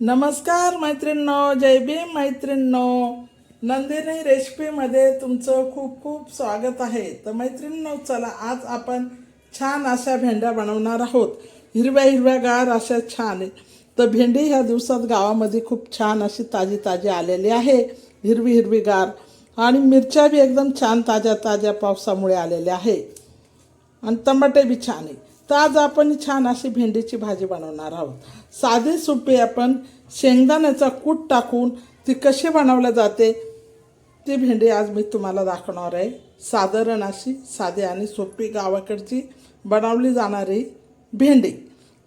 नमस्कार मैत्रिणींनो जय भीम मैत्रिणींनो. नंदिनी रेसिपीमध्ये तुमचं खूप खूप स्वागत आहे. तर मैत्रिणींनो चला आज आपण छान अशा भेंड्या बनवणार आहोत. हिरव्या हिरव्या गार अशा छान. आहे तर भेंडी ह्या दिवसात गावामध्ये खूप छान अशी ताजी ताजी आलेली आहे. हिरवी हिरवी गार. आणि मिरच्या बी एकदम छान ताज्या ताज्या पावसामुळे आलेल्या आहे. आणि टमाटे बी छान आहे. तर आज आपण छान अशी भेंडीची भाजी बनवणार आहोत. साधी सोपी आपण शेंगदाण्याचा कूट टाकून ती कशी बनवल्या जाते ती भेंडी आज मी तुम्हाला दाखवणार आहे. साधारण अशी साधी आणि सोपी गावाकडची बनवली जाणारी भेंडी.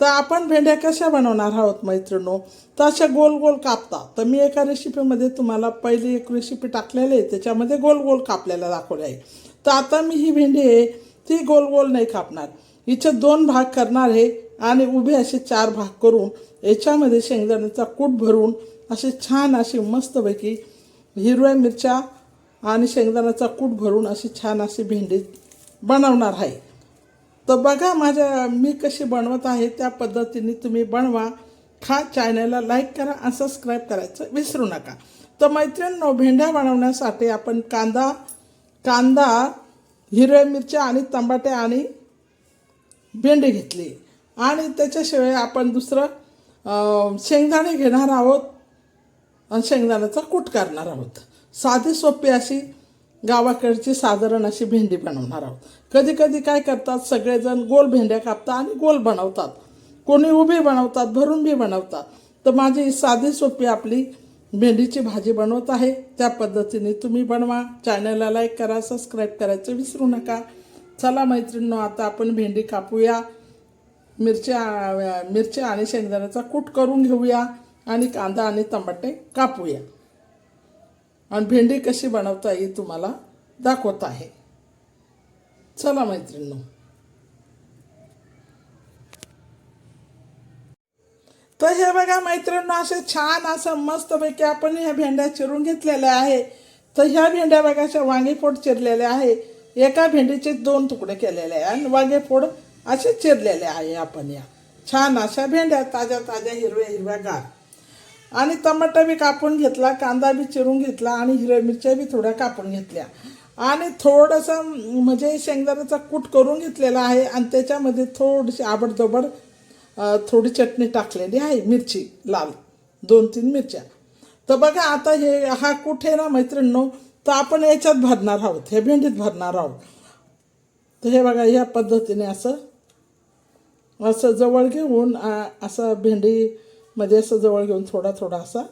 तर आपण भेंड्या कशा बनवणार आहोत मैत्रिणो? तर अशा गोल गोल कापता. तर मी एका रेसिपीमध्ये तुम्हाला पहिली एक रेसिपी टाकलेली आहे त्याच्यामध्ये गोल गोल कापल्याला दाखवले आहे तर आता मी ही भेंडी आहे ती गोल गोल नाही कापणार. हिचे दोन भाग करणार आहे आणि उभे असे चार भाग करून याच्यामध्ये शेंगदाण्याचा कूट भरून असे छान अशी मस्तपैकी हिरव्या मिरच्या आणि शेंगदाण्याचा कूट भरून अशी छान अशी भेंडी बनवणार आहे. तर बघा माझ्या मी कशी बनवत आहे त्या पद्धतीने तुम्ही बनवा. खा चॅनलला लाईक करा आणि सबस्क्राईब करायचं विसरू नका. तर मैत्रिणींनो भेंड्या बनवण्यासाठी आपण कांदा कांदा हिरव्या मिरच्या आणि टमाटे आणि भेंडी घेतली. आणि त्याच्याशिवाय आपण दुसरं शेंगदाणे घेणार आहोत. आणि शेंगदाण्याचा कूट करणार आहोत. साधी सोपी अशी गावाकडची साधारण अशी भेंडी बनवणार आहोत. कधी कधी काय करतात सगळेजण गोल भेंड्या कापतात आणि गोल बनवतात. कोणी उभी बनवतात भरून बी बनवतात. तर माझी साधी सोपी आपली भेंडीची भाजी बनवत आहे. त्या पद्धतीने तुम्ही बनवा. चॅनलला लाईक करा सबस्क्राईब करायचं विसरू नका. चला मैत्रिणींनो आता आपण भेंडी कापूया. मिरच्या मिरच्या आणि शेंगदाण्याचा कूट करून घेऊया आणि कांदा आणि टमाटे कापूया. आणि भेंडी कशी बनवता येईल तुम्हाला दाखवत आहे. चला मैत्रिणींनो. तर हे बघा मैत्रिणींनो असे छान असं मस्तपैकी आपण ह्या भेंड्या चिरून घेतलेल्या आहे. तर ह्या भेंड्या बघा अशा वांगेफोड चिरलेल्या आहे. एका भेंडीचे दोन तुकडे केलेले आहे आणि वांगे फोड असे चिरलेले आहे आपण या. छान अशा भेंड्या ताज्या ताज्या हिरव्या हिरव्या गार. आणि टमाटा बी कापून घेतला कांदा बी चिरून घेतला आणि हिरव्या मिरच्या बी थोड्या कापून घेतल्या. आणि थोडंसं म्हणजे शेंगदाण्याचा कूट करून घेतलेला आहे आणि त्याच्यामध्ये थोडीशी आबडदोबड थोडी चटणी टाकलेली आहे मिरची लाल दोन तीन मिरच्या. तर बघा आता हे हा कूट आहे ना मैत्रिणींनो तर आपण याच्यात भरणार आहोत. हे भेंडीत भरणार आहोत. तर हे बघा ह्या पद्धतीने असं असं जवळ घेऊन असं भेंडीमध्ये असं जवळ घेऊन थोडा थोडा असा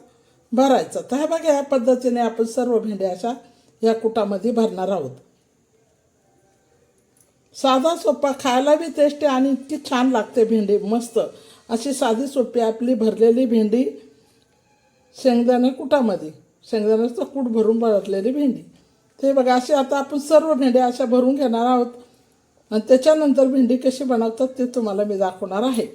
भरायचा. तर हे बघा ह्या पद्धतीने आपण सर्व भेंड्या अशा या कुटामध्ये भरणार आहोत. साधा सोपा खायला बी टेस्टी आणि इतकी छान लागते भेंडी मस्त. अशी साधी सोपी आपली भरलेली भेंडी शेंगदाणे कुटामध्ये. शेंगदाण्याचं कूट भरून भरलेली भेंडी. ते बघा अशी आता आपण सर्व भेंड्या अशा भरून घेणार आहोत. आणि त्याच्यानंतर भेंडी कशी बनवतात ते तुम्हाला मी दाखवणार आहे.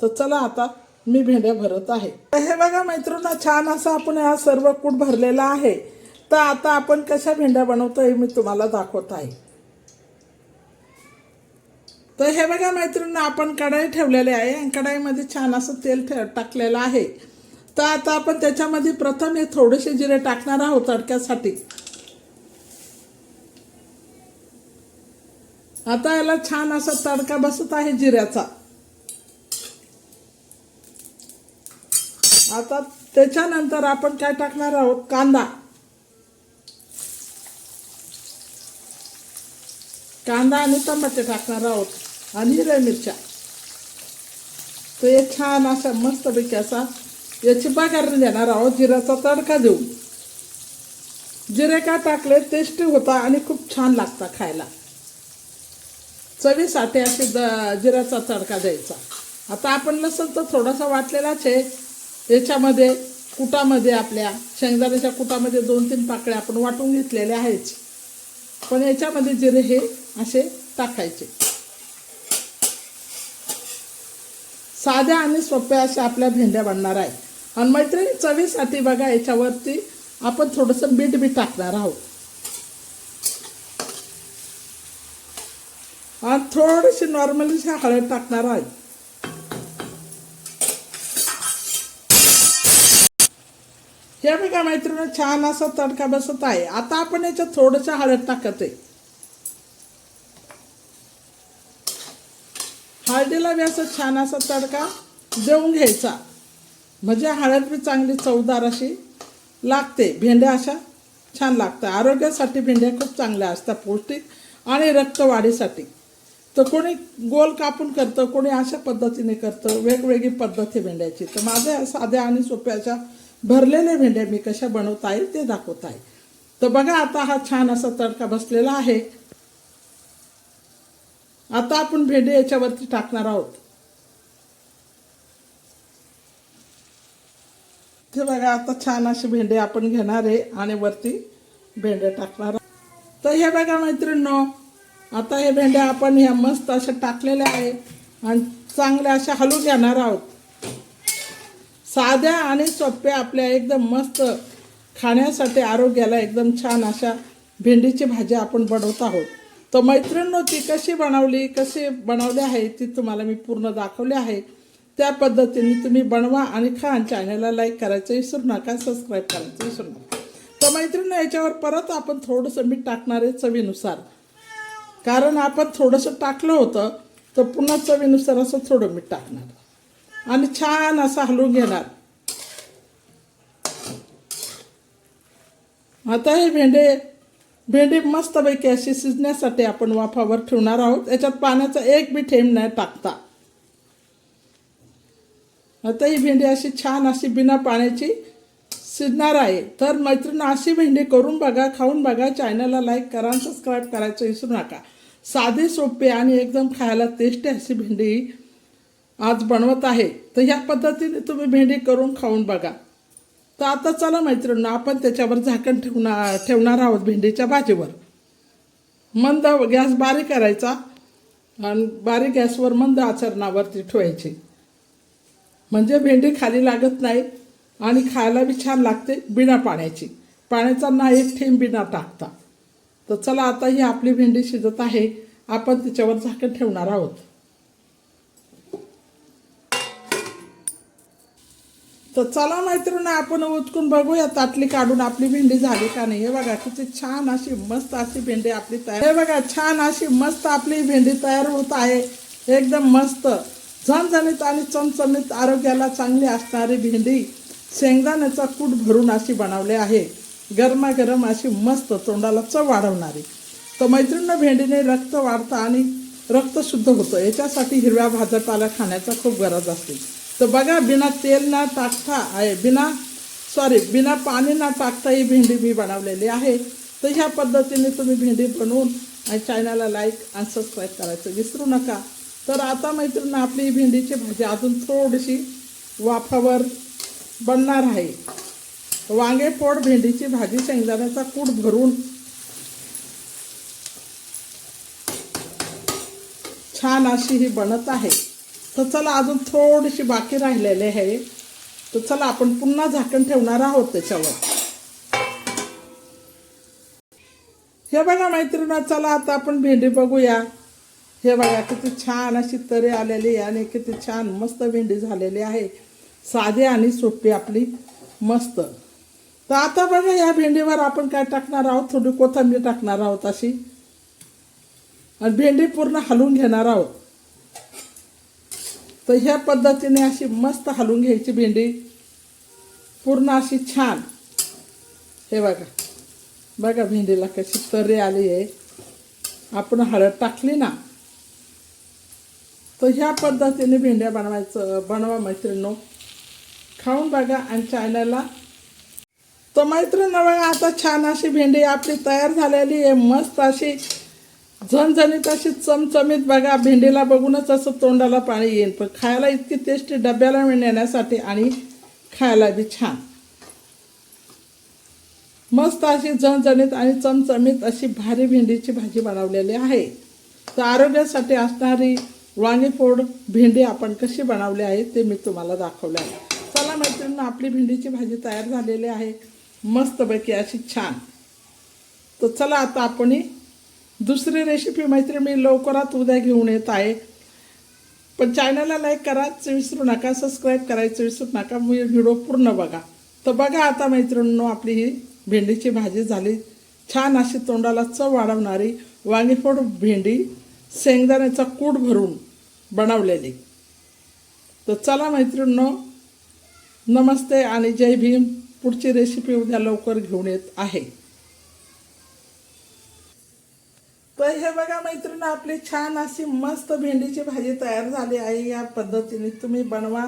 तर चला आता मी भेंड्या भरत आहे. तर हे बघा मैत्रिणी छान असं आपण हा सर्व कूट भरलेला आहे. तर आता आपण कशा भेंड्या बनवतो हे मी तुम्हाला दाखवत आहे. तर हे बघा मैत्रिणी आपण कढाई ठेवलेली आहे आणि कढाईमध्ये छान असं तेल ठेव टाकलेलं आहे. तर आता आपण त्याच्यामध्ये प्रथम हे थोडेसे जिरे टाकणार आहोत तडक्यासाठी. आता याला छान असा तडका बसत आहे जिऱ्याचा. आता त्याच्यानंतर आपण काय टाकणार आहोत? कांदा. कांदा आणि टमाटे टाकणार आहोत आणि हिरव्या मिरच्या. तर हे छान असा मस्तपैकी असा याची बागारणी देणार आहोत. जिऱ्याचा तडका देऊ. जिरे का टाकले? टेस्टी होता आणि खूप छान लागता खायला. चवीसाठी असे द जिऱ्याचा तडका द्यायचा. आता आपण लसूण तर थोडासा वाटलेलाच आहे. याच्यामध्ये कुटामध्ये आपल्या शेंगदाण्याच्या कुटामध्ये दोन तीन पाकळ्या आपण वाटून घेतलेल्या आहेच पण याच्यामध्ये जिरे हे असे टाकायचे. साध्या आणि सोप्या अशा आपल्या भेंड्या बनणार आहे आणि मैत्रिणी चवीसाठी बघा याच्यावरती आपण थोडंसं मीठ बी टाकणार आहोत. आणि थोडीशी नॉर्मली हळद टाकणार आहे. हे बघा मैत्रिणी छान असा तडका बसत आहे. आता आपण याच्यात थोडंसं हळद टाकत आहे हळदीला बी असं छान असा तडका देऊन घ्यायचा. म्हणजे हळद बी चांगली चवदार अशी लागते. भेंड्या अशा छान लागतात. आरोग्यासाठी भेंड्या खूप चांगल्या असतात पौष्टिक आणि रक्तवाढीसाठी. तर कोणी गोल कापून करतं कोणी अशा पद्धतीने करतं वेगवेगळी पद्धत आहे भेंड्याची. तर माझ्या साध्या आणि सोप्या अशा भरलेल्या भेंड्या मी कशा बनवता येईल ते दाखवत आहे. तर बघा आता हा छान असा तडका बसलेला आहे. आता आपण भेंडे याच्यावरती टाकणार आहोत. ते बघा आता छान असे भेंडे आपण घेणार आहे आणि वरती भेंडे टाकणार आहोत. तर हे बघा मैत्रिणींनो आता हे भेंड्या आपण ह्या मस्त अशा टाकलेल्या आहे आणि चांगल्या अशा हलू घेणार आहोत. साध्या आणि सोप्या आपल्या एकदम मस्त खाण्यासाठी आरोग्याला एकदम छान अशा भेंडीची भाजी आपण बनवत आहोत. तर मैत्रिणींनो ती कशी बनवली कशी बनवली आहे ती तुम्हाला मी पूर्ण दाखवली आहे. त्या पद्धतीने तुम्ही बनवा आणि खा आणि चॅनलला लाईक करायचं विसरू नका सबस्क्राईब करायचं विसरू नका. तर मैत्रिणी याच्यावर परत आपण थोडंसं मीठ टाकणार आहे चवीनुसार. कारण आपण थोडंसं टाकलं होतं तर पुन्हा चवीनुसार असं थोडं मीठ टाकणार. आणि छान असं हलवून घेणार. आता हे भेंडे भेंडी मस्तपैकी अशी शिजण्यासाठी आपण वाफावर ठेवणार आहोत. याच्यात पाण्याचा एक बी थेंब नाही टाकता. आता ही भेंडी अशी छान अशी बिना पाण्याची शिजणार आहे. तर मैत्रिणी अशी भेंडी करून बघा खाऊन बघा चॅनलला लाईक करा आणि सबस्क्राईब करायचं विसरू नका. साधी सोपी आणि एकदम खायला टेस्टी अशी भेंडी आज बनवत आहे. तर ह्या पद्धतीने तुम्ही भेंडी करून खाऊन बघा. तर आता चला मैत्रिणी आपण त्याच्यावर झाकण ठेवणार ठेवणार आहोत भेंडीच्या भाजीवर. मंद गॅस बारीक करायचा आणि बारीक गॅसवर मंद आचरणावरती ठेवायची. म्हणजे भेंडी खाली लागत नाही आणि खायला बी छान लागते बिना पाण्याची. पाण्याचा ना एक थेंब बिना टाकता. तर चला आता ही आपली भेंडी शिजत आहे. आपण तिच्यावर झाकण ठेवणार आहोत. तर चला मैत्रिणी आपण उचकून बघूया ताटली काढून आपली भेंडी झाली का नाही. हे बघा किती छान अशी मस्त अशी भेंडी आपली तयार. हे बघा छान अशी मस्त आपली भेंडी तयार होत आहे. एकदम मस्त. झणझणीत आणि चमचमीत आरोग्याला चांगली असणारी भेंडी शेंगदाण्याचा कूट भरून अशी बनवली आहे. गरमागरम अशी मस्त तोंडाला चव वाढवणारी. तर मैत्रिणीनं भेंडीने रक्त वाढतं आणि रक्त शुद्ध होतं. याच्यासाठी हिरव्या भाजपाला खाण्याचा खूप गरज असते. तर बघा बिना तेल न टाकता आहे बिना सॉरी बिना पाणी न टाकता ही भेंडी मी बनवलेली आहे. तर ह्या पद्धतीने तुम्ही भेंडी बनवून आणि चॅनलला लाईक आणि सबस्क्राईब करायचं विसरू नका. तर आता मैत्रिणी आपली भेंडीची भाजी अजून थोडीशी वाफावर बनणार आहे. वांगे पोड भेंडीची भाजी शेंगदाण्याचा कूट भरून छान अशी ही बनत आहे. तर चला अजून थोडीशी बाकी राहिलेली आहे. तर चला आपण पुन्हा झाकण ठेवणार आहोत त्याच्यावर. हे बघा मैत्रिणा चला आता आपण भेंडी बघूया. हे बघा किती छान अशी तरे आलेली आहे आणि किती छान मस्त भेंडी झालेली आहे. साधी आणि सोपी आपली मस्त. तर आता बघा या भेंडीवर आपण काय टाकणार आहोत? थोडी कोथिंबीर टाकणार आहोत अशी. आणि भेंडी पूर्ण हलवून घेणार आहोत. तर ह्या पद्धतीने अशी मस्त हलवून घ्यायची भेंडी. पूर्ण अशी छान. हे बघा. बघा भेंडीला कशी तरी आली आहे. आपण हळद टाकली ना. तर ह्या पद्धतीने भेंड्या बनवायचं बनवा मैत्रिणींनो. खाऊन बघा आणि चॅनलला तर मैत्रिणी बघा आता छान अशी भेंडी आपली तयार झालेली आहे. मस्त अशी झणझणीत अशी चमचमीत बघा भेंडीला बघूनच असं तोंडाला पाणी येईल. पण खायला इतकी टेस्टी डब्याला नेण्यासाठी आणि खायला बी छान. मस्त अशी झणझणीत आणि चमचमीत अशी भारी भेंडीची भाजी बनवलेली आहे. तर आरोग्यासाठी असणारी वाणीफोड भेंडी आपण कशी बनवली आहे ते मी तुम्हाला दाखवले आहे. चला मैत्रिणी आपली भेंडीची भाजी तयार झालेली आहे. मस्तपैकी अशी छान. तर चला आता आपण दुसरी रेसिपी मैत्री मी लवकरात उद्या घेऊन येत आहे. पण चॅनलला लाईक करायचं विसरू नका सबस्क्राईब करायचं विसरू नका मी व्हिडिओ पूर्ण बघा. तर बघा आता मैत्रिणींनो आपली ही भेंडीची भाजी झाली. छान अशी तोंडाला चव वाढवणारी वांगीफोड भेंडी. शेंगदाण्याचा कूट भरून बनवलेली. तर चला मैत्रिणींनो नमस्ते आणि जय भीम. पुढची रेसिपी उद्या लवकर घेऊन येत आहे. तर हे बघा मैत्रिणी आपली छान अशी मस्त भेंडीची भाजी तयार झाली आहे. या पद्धतीने तुम्ही बनवा.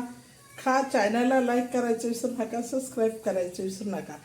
खा चॅनलला लाईक करायचं विसरू नका सबस्क्राईब करायचं विसरू नका.